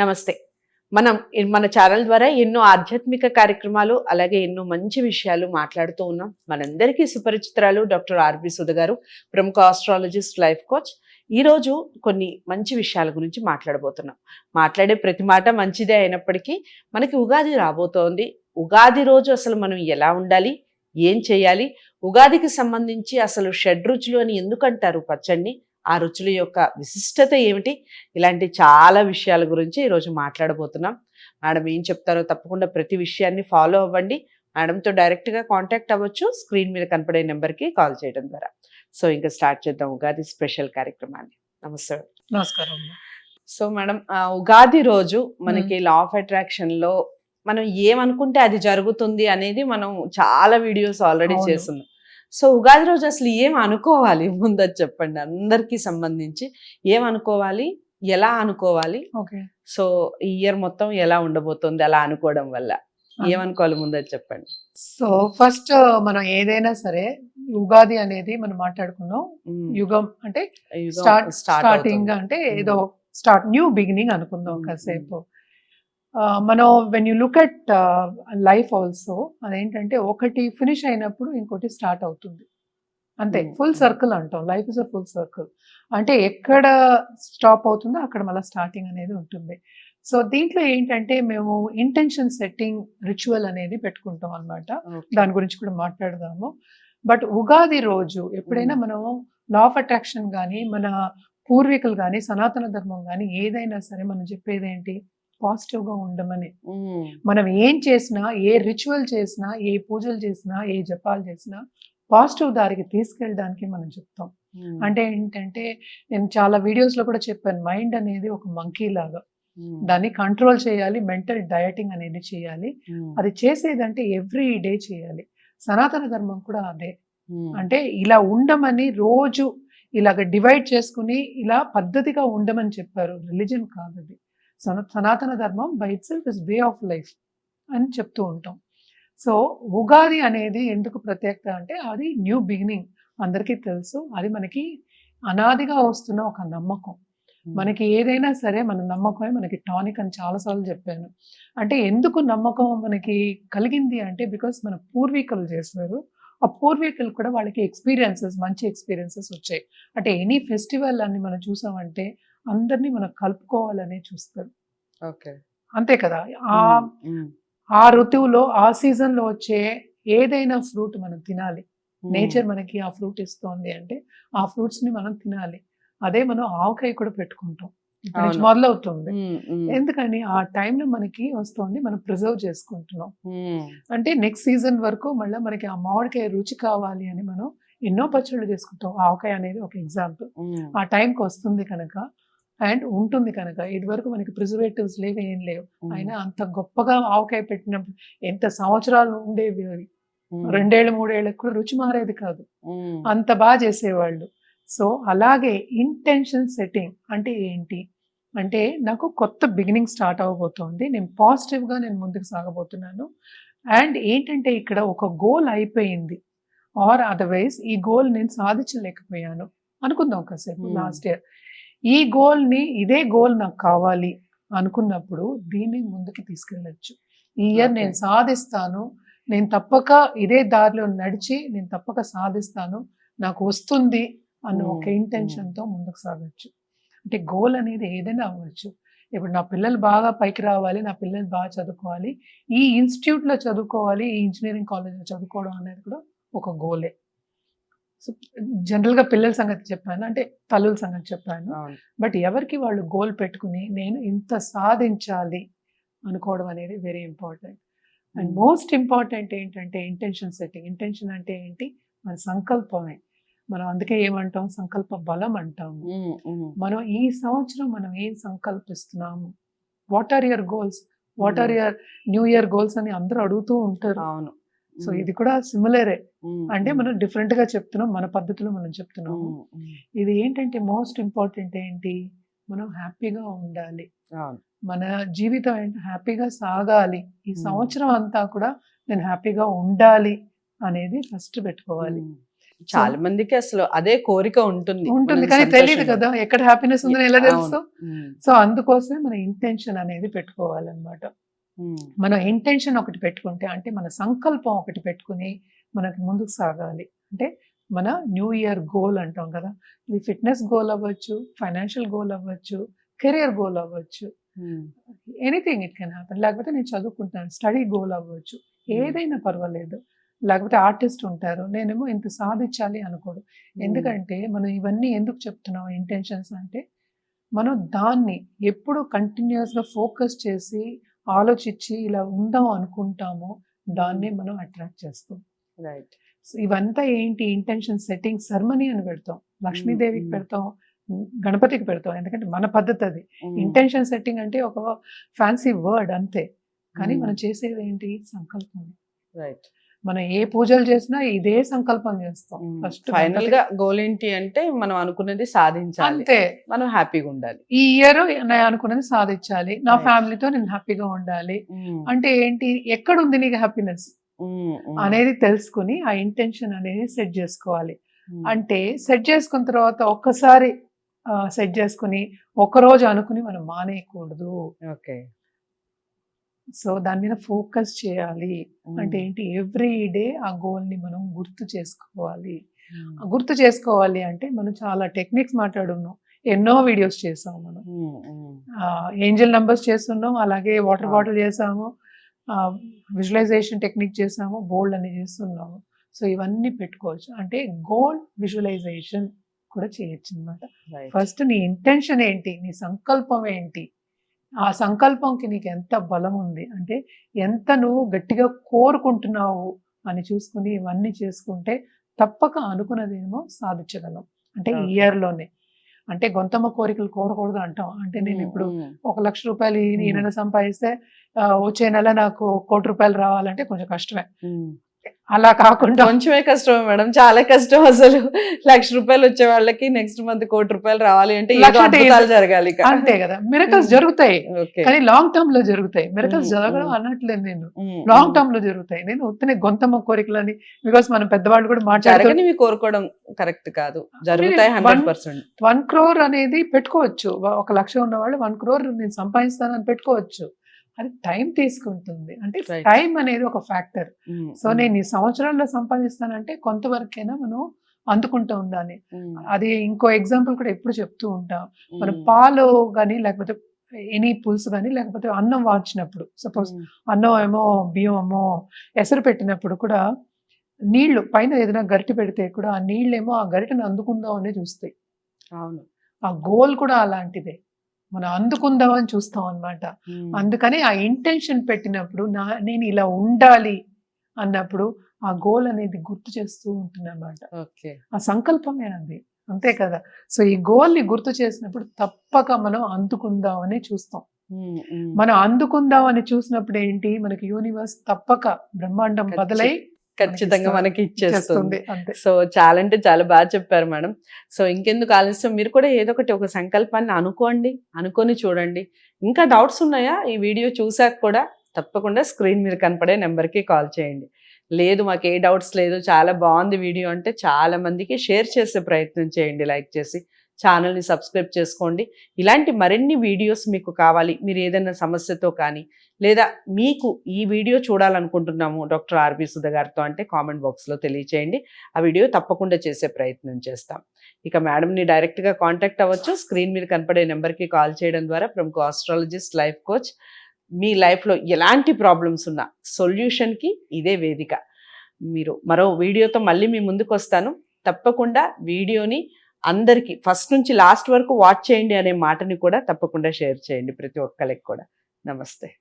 నమస్తే. మనం మన ఛానల్ ద్వారా ఎన్నో ఆధ్యాత్మిక కార్యక్రమాలు అలాగే ఎన్నో మంచి విషయాలు మాట్లాడుతూ ఉన్నాం. మనందరికీ సుపరిచితురాలు డాక్టర్ ఆర్బి సుధ గారు ప్రముఖ ఆస్ట్రాలజిస్ట్ లైఫ్ కోచ్. ఈరోజు కొన్ని మంచి విషయాల గురించి మాట్లాడబోతున్నాం. మాట్లాడే ప్రతి మాట మంచిదే అయినప్పటికీ మనకి ఉగాది రాబోతోంది. ఉగాది రోజు అసలు మనం ఎలా ఉండాలి? ఏం చేయాలి? ఉగాదికి సంబంధించి అసలు షడ్రుచులు అని ఎందుకంటారు? పచ్చడిని ఆ రుచుల యొక్క విశిష్టత ఏమిటి? ఇలాంటి చాలా విషయాల గురించి ఈరోజు మాట్లాడబోతున్నాం. మేడం ఏం చెప్తారో తప్పకుండా ప్రతి విషయాన్ని ఫాలో అవ్వండి. మేడంతో డైరెక్ట్గా కాంటాక్ట్ అవ్వచ్చు. స్క్రీన్ మీద కనపడే నెంబర్కి కాల్ చేయడం ద్వారా. సో ఇంకా స్టార్ట్ చేద్దాం ఉగాది స్పెషల్ కార్యక్రమాన్ని. నమస్తే నమస్కారం. సో మేడం ఉగాది రోజు మనకి లా ఆఫ్ అట్రాక్షన్లో మనం ఏమనుకుంటే అది జరుగుతుంది అనేది మనం చాలా వీడియోస్ ఆల్రెడీ. చేస్తున్నాం. సో ఉగాది రోజు అసలు ఏం అనుకోవాలి? ముందది చెప్పండి. అందరికీ సంబంధించి ఏం అనుకోవాలి? ఎలా అనుకోవాలి? ఓకే. సో ఈ ఇయర్ మొత్తం ఎలా ఉండబోతుంది అలా అనుకోవడం వల్ల ఏమనుకోవాలి ముందది చెప్పండి. సో ఫస్ట్ మనం ఏదైనా సరే ఉగాది అనేది మనం మాట్లాడుకున్నాం. యుగం అంటే స్టార్టింగ్. అంటే ఏదో స్టార్ట్ న్యూ బిగినింగ్ అనుకుందాం కాసేపు. మనం when you look at life also అదేంటంటే ఒకటి ఫినిష్ అయినప్పుడు ఇంకోటి స్టార్ట్ అవుతుంది. అంతే ఫుల్ mm. సర్కిల్ అంటాం. Life is a full circle అంటే ఎక్కడ స్టాప్ అవుతుందో అక్కడ మళ్ళీ స్టార్టింగ్ అనేది ఉంటుంది. సో దీంట్లో ఏంటంటే మేము ఇంటెన్షన్ సెట్టింగ్ రిచువల్ అనేది పెట్టుకుంటాం అన్నమాట. Okay. దాని గురించి కూడా మాట్లాడదాము. బట్ ఉగాది రోజు ఎప్పుడైనా. మనం లా ఆఫ్ అట్రాక్షన్ కానీ మన పూర్వీకులు కానీ సనాతన ధర్మం కానీ ఏదైనా సరే మనం చెప్పేది ఏంటి పాజిటివ్గా ఉండమని. మనం ఏం చేసినా ఏ రిచువల్ చేసినా ఏ పూజలు చేసినా ఏ జపాలు చేసినా పాజిటివ్ దారికి తీసుకెళ్ళడానికి మనం చెప్తాం. అంటే ఏంటంటే నేను చాలా వీడియోస్లో కూడా చెప్పాను మైండ్ అనేది ఒక మంకీ లాగా. దాన్ని కంట్రోల్ చేయాలి మెంటల్ డయటింగ్ అనేది చేయాలి. అది చేసేదంటే ఎవ్రీ డే చేయాలి. సనాతన ధర్మం కూడా అదే. అంటే ఇలా ఉండమని రోజు ఇలాగ డివైడ్ చేసుకుని ఇలా పద్ధతిగా ఉండమని చెప్పారు. రిలీజన్ కాదు అది సనాతన ధర్మం by itself is way of life అని చెప్తూ ఉంటాం. సో ఉగాది అనేది ఎందుకు ప్రత్యేకత అంటే అది న్యూ బిగినింగ్ అందరికీ తెలుసు అది మనకి అనాదిగా వస్తున్న ఒక నమ్మకం. ఉమ్, మనకి ఏదైనా సరే మన నమ్మకమే మనకి టానిక్ అని చాలాసార్లు చెప్పాను. అంటే ఎందుకు నమ్మకం మనకి కలిగింది అంటే బికాస్ మన పూర్వీకులు చేశారు ఆ పూర్వీకులు కూడా వాళ్ళకి ఎక్స్పీరియన్సెస్ మంచి ఎక్స్పీరియన్సెస్ వచ్చాయి. అంటే ఎనీ ఫెస్టివల్ అని మనం చూసామంటే అందరినీ మనం కలుపుకోవాలని చూస్తారు ఓకే. అంతే కదా? ఆ ఆ ఋతువులో ఆ season లో వచ్చే ఏదైనా ఫ్రూట్ మనం తినాలి. నేచర్ మనకి ఆ ఫ్రూట్ ఇస్తోంది అంటే ఆ ఫ్రూట్స్ని మనం తినాలి. అదే మనం ఆవకాయ కూడా పెట్టుకుంటాం. మొదలవుతుంది. ఎందుకని? ఆ టైంలో మనకి వస్తుంది మనం ప్రిజర్వ్ చేసుకుంటున్నాం. అంటే నెక్స్ట్ సీజన్ వరకు మళ్ళీ మనకి ఆ మామిడికాయ రుచి కావాలి అని మనం ఎన్నో పచ్చళ్ళు చేసుకుంటాం. ఆవకాయ అనేది ఒక ఎగ్జాంపుల్. ఆ టైంకి వస్తుంది కనుక అండ్ ఉంటుంది కనుక. ఇది వరకు మనకి ప్రిజర్వేటివ్స్ లేవు ఏం లేవు. అయినా అంత గొప్పగా ఆవకాయ పెట్టినప్పుడు ఎంత సంవత్సరాలు ఉండేవి అవి. రెండేళ్ళు మూడేళ్ళకి కూడా రుచి మారేది కాదు. అంత బాగా చేసేవాళ్ళు. సో అలాగే ఇంటెన్షన్ సెట్టింగ్ అంటే ఏంటి? అంటే నాకు కొత్త బిగినింగ్ స్టార్ట్ అవ్వబోతోంది నేను పాజిటివ్గా నేను ముందుకు సాగబోతున్నాను. అండ్ ఏంటంటే ఇక్కడ ఒక గోల్ అయిపోయింది. ఆర్ అదర్వైజ్ ఈ గోల్ నేను సాధించలేకపోయాను. అనుకుందాం కాసేపు. లాస్ట్ ఇయర్ ఈ గోల్ని ఇదే గోల్ నాకు కావాలి అనుకున్నప్పుడు దీన్ని ముందుకు తీసుకెళ్ళచ్చు. ఈ ఇయర్. నేను సాధిస్తాను. నేను తప్పక ఇదే దారిలో నడిచి నేను తప్పక సాధిస్తాను. నాకు వస్తుంది అన్న. ఒక ఇంటెన్షన్తో ముందుకు సాగొచ్చు. అంటే గోల్ అనేది ఏదైనా అవ్వచ్చు. ఇప్పుడు నా పిల్లలు బాగా పైకి రావాలి నా పిల్లలు బాగా చదువుకోవాలి. ఈ ఇన్స్టిట్యూట్లో చదువుకోవాలి ఈ ఇంజనీరింగ్ కాలేజ్లో చదువుకోవడం అనేది కూడా ఒక గోలే సో జనరల్గా పిల్లల సంగతి చెప్పాను. అంటే తల్లుల సంగతి చెప్పాను. బట్ ఎవరికి వాళ్ళు గోల్ పెట్టుకుని నేను ఇంత సాధించాలి అనుకోవడం అనేది very important. And um, most important ఏంటంటే ఇంటెన్షన్ సెట్టింగ్. ఇంటెన్షన్ అంటే ఏంటి? మన సంకల్పమే. మనం అందుకే ఏమంటాం? సంకల్ప బలం అంటాము ఉమ్, ఉమ్, మనం ఈ సంవత్సరం మనం ఏం సంకల్పిస్తున్నాము? What are your goals what are your new year goals అని అందరూ అడుగుతూ ఉంటారు. అవును. సో ఇది కూడా సిమిలరే అంటే మనం డిఫరెంట్గా చెప్తున్నాం మన పద్ధతిలో మనం చెప్తున్నాము. ఉమ్, ఇది ఏంటంటే మోస్ట్ ఇంపార్టెంట్ ఏంటి? మనం హ్యాపీగా ఉండాలి. మన జీవితం ఏంటి? హ్యాపీగా సాగాలి. ఈ. సంవత్సరం అంతా కూడా నేను హ్యాపీగా ఉండాలి అనేది ఫస్ట్ పెట్టుకోవాలి. చాలా మందికి అసలు అదే కోరిక ఉంటుంది. ఉంటుంది కానీ తెలియదు కదా ఎక్కడ హ్యాపీనెస్ ఉందని ఎలా. తెలుసు సో అందుకోసమే మన ఇంటెన్షన్ అనేది పెట్టుకోవాలన్నమాట. మన ఇంటెన్షన్ ఒకటి పెట్టుకుంటే అంటే మన సంకల్పం ఒకటి పెట్టుకుని మనకి ముందుకు సాగాలి. అంటే మన న్యూ ఇయర్ గోల్ అంటాం కదా ఇది ఫిట్నెస్ గోల్ అవ్వచ్చు ఫైనాన్షియల్ గోల్ అవ్వచ్చు కెరియర్ గోల్ అవ్వచ్చు ఎనీథింగ్ ఇట్ కెన్ హ్యాపన్. లేకపోతే నేను చదువుకుంటాను స్టడీ గోల్ అవ్వచ్చు ఏదైనా పర్వాలేదు. లేకపోతే ఆర్టిస్ట్ ఉంటారు నేనేమో ఇంత సాధించాలి అనుకోడు. ఎందుకంటే మనం ఇవన్నీ ఎందుకు చెప్తున్నాం ఇంటెన్షన్స్ అంటే మనం దాన్ని ఎప్పుడు continuous గా ఫోకస్ చేసి ఆలోచించి ఇలా ఉందాం అనుకుంటామో దాన్ని మనం అట్రాక్ట్ చేస్తాం. రైట్ సో ఇవంతా ఏంటి? ఇంటెన్షన్ సెట్టింగ్ సెర్మనీ అని పెడతాం. లక్ష్మీదేవికి మ్మ్. పెడతాం. గణపతికి పెడతాం. ఎందుకంటే మన పద్ధతి అది. ఉమ్, ఇంటెన్షన్ సెట్టింగ్ అంటే ఒక ఫ్యాన్సీ వర్డ్ అంతే. కానీ మ్మ్. మనం చేసేది ఏంటి? సంకల్పం రైట్ మనం ఏ పూజలు చేసినా ఇదే సంకల్పం చేస్తాం. ఫస్ట్ ఫైనల్గా గోల్ ఏంటి అంటే మనం అనుకున్నది సాధించాలి. అంతే. మనం హ్యాపీగా ఉండాలి. ఈ ఇయర్ నేను అనుకున్నది సాధించాలి. నా. ఫ్యామిలీతో నేను హ్యాపీగా ఉండాలి. అంటే ఏంటి? ఎక్కడ ఉంది నీకు హ్యాపీనెస్ అనేది తెలుసుకుని ఆ ఇంటెన్షన్ అనేది సెట్ చేసుకోవాలి. అంటే సెట్ చేసుకున్న తర్వాత ఒక్కసారి సెట్ చేసుకుని ఒక్కరోజు అనుకుని మనం మానేయకూడదు. ఓకే. సో దాని మీద ఫోకస్ చేయాలి. అంటే ఏంటి? ఎవ్రీ డే ఆ గోల్ని మనం గుర్తు చేసుకోవాలి. గుర్తు చేసుకోవాలి అంటే మనం చాలా టెక్నిక్స్ మాట్లాడున్నాం. ఎన్నో వీడియోస్ చేసాం మనం. ఏంజల్ నంబర్స్ చేస్తున్నాం అలాగే వాటర్. బాటిల్ చేసాము విజువలైజేషన్ టెక్నిక్ చేసాము బోల్డ్ అని చేస్తున్నాము. సో ఇవన్నీ పెట్టుకోవచ్చు. అంటే గోల్ విజువలైజేషన్ కూడా చేయొచ్చు అనమాట. ఫస్ట్ నీ ఇంటెన్షన్ ఏంటి? నీ సంకల్పం ఏంటి? ఆ సంకల్పంకి నీకు ఎంత బలం ఉంది అంటే ఎంత నువ్వు గట్టిగా కోరుకుంటున్నావు అని చూసుకుని ఇవన్నీ చేసుకుంటే తప్పక అనుకున్నదేమో సాధించగలం అంటే ఈ Okay. ఇయర్లోనే అంటే గొంతమ్మ కోరికలు కోరకూడదు అంటాం అంటే నేను ఇప్పుడు ఒక లక్ష రూపాయలు ఈ-. నెల సంపాదిస్తే వచ్చే నెల నాకు కోటి రూపాయలు రావాలంటే కొంచెం కష్టమే. అలా కాకుండా కొంచెమే కష్టమే మేడం చాలా కష్టం అసలు. లక్ష రూపాయలు వచ్చే వాళ్ళకి నెక్స్ట్ మంత్ కోటి రూపాయలు రావాలి అంటే జరగాలి. అంతే కదా మిరకల్స్. జరుగుతాయి. కానీ లాంగ్ టర్మ్లో జరుగుతాయి. మిరకల్స్ జరగడం. అనట్లేదు నేను. లాంగ్. టర్మ్లో జరుగుతాయి. నేను ఉత్తనే గొంతమ్మ కోరికలని బికాస్ మన పెద్దవాళ్ళు కూడా మాట్లాడుతూ జరగనివి కోరుకోవడం కరెక్ట్ కాదు. జరుగుతాయి వన్ క్రోర్ అనేది పెట్టుకోవచ్చు. ఒక లక్ష ఉన్న వాళ్ళు వన్ క్రోర్ నేను సంపాదిస్తానని పెట్టుకోవచ్చు. అది టైం తీసుకుంటుంది. అంటే. టైం అనేది ఒక ఫ్యాక్టర్. సో నేను ఈ సంవత్సరాల్లో సంపాదిస్తానంటే కొంతవరకైనా మనం అందుకుంటాం దాన్ని అది ఇంకో ఎగ్జాంపుల్ కూడా ఎప్పుడు చెప్తూ ఉంటాం. మన పాలు కానీ లేకపోతే ఎనీ పులుసు కానీ లేకపోతే అన్నం వార్చినప్పుడు సపోజ్ అన్నం ఏమో బియ్యం ఏమో ఎసరు పెట్టినప్పుడు కూడా నీళ్ళు పైన ఏదైనా గరిటె పెడితే కూడా ఆ నీళ్ళేమో ఆ గరిటెను అందుకుందాం అనే చూస్తాయి. అవును. ఆ గోల్ కూడా అలాంటిదే. మనం అందుకుందాం అని చూస్తాం అన్నమాట. ఉమ్, అందుకని ఆ ఇంటెన్షన్ పెట్టినప్పుడు నా నేను ఇలా ఉండాలి అన్నప్పుడు ఆ గోల్ అనేది గుర్తు చేస్తూ ఉంటుంది అన్నమాట ఓకే. ఆ సంకల్పమే అది. అంతే కదా. సో ఈ గోల్ని గుర్తు చేసినప్పుడు తప్పక మనం అందుకుందాం అని చూస్తాం. మనం అందుకుందాం అని చూసినప్పుడు ఏంటి? మనకి యూనివర్స్ తప్పక బ్రహ్మాండం బదలై ఖచ్చితంగా మనకి ఇచ్చేస్తుంది సో చాలా అంటే చాలా బాగా చెప్పారు మేడం. సో ఇంకెందుకు ఆలస్యం? మీరు కూడా ఏదో ఒకటి ఒక సంకల్పాన్ని అనుకోండి అనుకొని చూడండి. ఇంకా డౌట్స్ ఉన్నాయా? ఈ వీడియో చూసాక కూడా తప్పకుండా స్క్రీన్ మీద కనపడే నెంబర్కి కాల్ చేయండి. లేదు మాకు ఏ డౌట్స్ లేదు. చాలా బాగుంది వీడియో అంటే చాలా మందికి షేర్ చేసే ప్రయత్నం చేయండి లైక్ చేసి. ఛానల్ని సబ్స్క్రైబ్ చేసుకోండి. ఇలాంటి మరిన్ని వీడియోస్ మీకు కావాలి. మీరు ఏదైనా సమస్యతో కానీ లేదా మీకు ఈ వీడియో చూడాలనుకుంటున్నాము డాక్టర్ ఆర్బి సుధ గారితో అంటే కామెంట్ బాక్స్లో తెలియచేయండి. ఆ వీడియో తప్పకుండా చేసే ప్రయత్నం చేస్తాం. ఇక మేడంని డైరెక్ట్గా కాంటాక్ట్ అవ్వచ్చు. స్క్రీన్ మీద కనపడే నెంబర్కి కాల్ చేయడం ద్వారా ప్రముఖ ఆస్ట్రాలజిస్ట్ లైఫ్ కోచ్ మీ లైఫ్లో ఎలాంటి ప్రాబ్లమ్స్ ఉన్నా సొల్యూషన్కి ఇదే వేదిక. మీరు మరో వీడియోతో మళ్ళీ మీ ముందుకు వస్తాను తప్పకుండా వీడియోని అందరికీ ఫస్ట్ నుంచి లాస్ట్ వరకు వాచ్ చేయండి అనే మాటని కూడా తప్పకుండా షేర్ చేయండి ప్రతి ఒక్కరికి కూడా. నమస్తే.